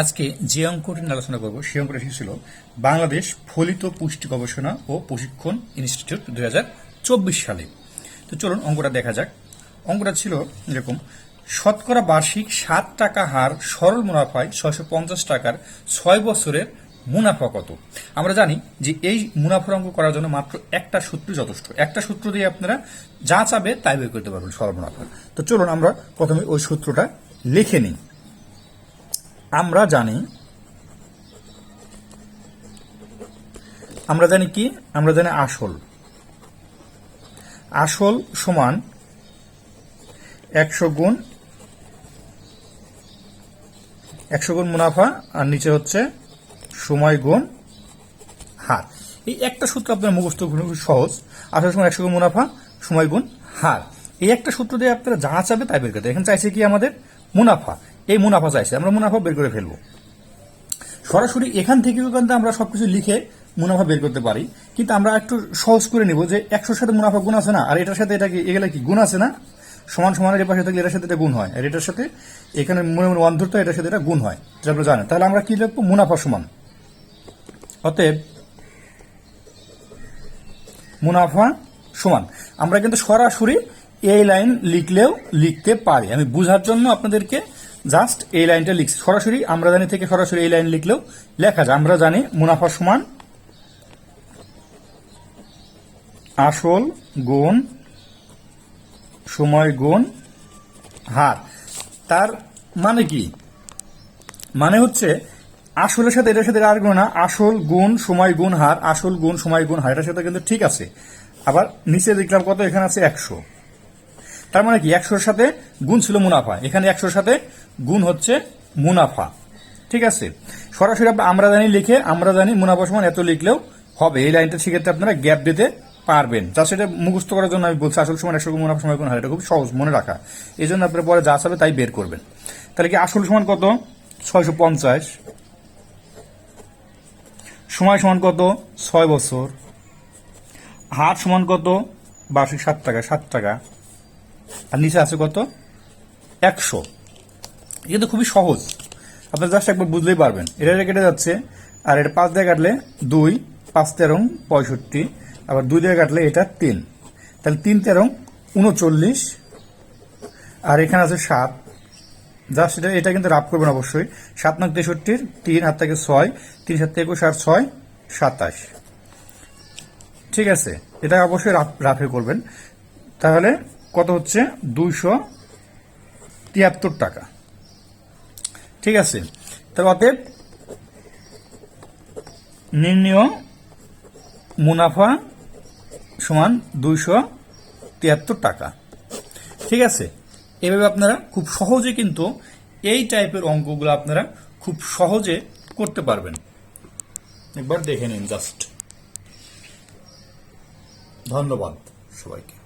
আজকে যে অঙ্কটি আলোচনা করব, সেই অঙ্কটা ছিল বাংলাদেশ ফলিত পুষ্টি গবেষণা ও প্রশিক্ষণ ইনস্টিটিউট দু হাজার চব্বিশ সালে। তো চলুন অঙ্কটা দেখা যাক। অঙ্কটা ছিল এরকম, শতকরা বার্ষিক সাত টাকা হার সরল মুনাফায় ছয়শো পঞ্চাশ টাকার ছয় বছরের মুনাফা কত? আমরা জানি যে এই মুনাফার অঙ্ক করার জন্য মাত্র একটা সূত্র যথেষ্ট। একটা সূত্র দিয়ে আপনারা যা চাবে তাই বের করতে পারবেন সরল মুনাফা। তো চলুন আমরা প্রথমে ওই সূত্রটা লিখে নিই। আমরা জানি আমরা জানি কি? আমরা জানি আসল। আসল সমান একশো গুণ একশো গুণ মুনাফা, আর নিচে হচ্ছে সময় গুণ হার। এই একটা সূত্র আপনার মুখস্থ সহজ। আসল সময় একশো গুণ মুনাফা, সময় গুণ হার। এই একটা সূত্র দিয়ে আপনারা যা চাবে তাই বের করতে এখানে চাইছে কি আমাদের? মুনাফা। এই মুনাফা চাইছে, আমরা মুনাফা বের করে ফেলব। সরাসরি এখান থেকেও কিন্তু আমরা সবকিছু লিখে মুনাফা বের করতে পারি, কিন্তু আমরা একটু সহজ করে নিব যে একশোর সাথে মুনাফা গুণ আছে না, আর এটার সাথে এটা কি, এগুলো কি গুণ আছে না? সমান সমানের পাশে থাকলে এটার সাথে এটা গুণ হয়, আর এটার সাথে এখানে মনে মনে ধরতে এটার সাথে এটা গুণ হয় যেটা আপনারা জানেন। তাহলে আমরা কি লিখব? মুনাফা সমান। অতএব মুনাফা সমান। আমরা কিন্তু সরাসরি এই লাইন লিখলেও লিখতে পারি। আমি বুঝার জন্য আপনাদেরকে জাস্ট এই লাইনটা লিখছি। সরাসরি আমরা জানি থেকে সরাসরি এই লাইন লিখলেও লেখা যায়। আমরা জানি মুনাফা সমান, আসল গুণ, সময় গুণ, হার। তার মানে কি? মানে হচ্ছে আসলের সাথে এটার সাথে আর না, আসল গুণ, সময় গুণ, হার, আসল গুণ, সময় গুণ, হার, এটার সাথে কিন্তু ঠিক আছে। আবার নিচে দেখলাম কত? এখানে আছে একশো। তার মানে কি, একশোর সাথে গুণ ছিল মুনাফা। এখানে একশোর সাথে গুণ হচ্ছে মুনাফা। ঠিক আছে? সরাসরি আমরা জানি লিখে আমরা জানি মুনাফা সমান এত লিখলেও হবে। এই লাইনটা সেক্ষেত্রে আপনারা গ্যাপ দিতে পারবেন। যা সেটা মুখস্থ করার জন্য আমি বলছি, আসল সময় একশো মুনাফা সময় হার, এটা খুব সহজ, মনে রাখা। এই জন্য আপনার পরে যা চাবে তাই বের করবেন। তাহলে কি আসল সমান কত? ছয়শো পঞ্চাশ। সময় সমান কত? ছয় বছর। হার সমান কত? বার্ষিক সাত টাকা সাত টাকা। আর নিচে আছে কত? একশো। এটা তো খুবই সহজ। আপনার জাস্ট একবার বুঝলেই পারবেন। এটা কেটে যাচ্ছে, আর এটা পাঁচ দিয়ে কাটলে দুই, পাঁচ তেরো পঁয়ষট্টি, আবার দুই দিয়ে কাটলে এটা তিন। তাহলে তিন তেরো উনচল্লিশ, আর এখানে আছে সাত। জাস্ট এটা এটা কিন্তু রাফ করবেন অবশ্যই। সাত নয় তেষট্টির তিন হাত থেকে ছয়, তিন সাত থেকে একুশ, আর ছয় সাতাশ। ঠিক আছে? এটা অবশ্যই রাফ- রাফে করবেন। তাহলে কত হচ্ছে? দুইশো তিয়াত্তর টাকা। ঠিক আছে? তাহলে অতএব নির্ণয় মুনাফা সমান দুইশো তিয়াত্তর টাকা। ঠিক আছে? এভাবে আপনারা খুব সহজে কিন্তু এই টাইপের অঙ্কগুলো আপনারা খুব সহজে করতে পারবেন। একবার দেখে নিন জাস্ট। ধন্যবাদ সবাইকে।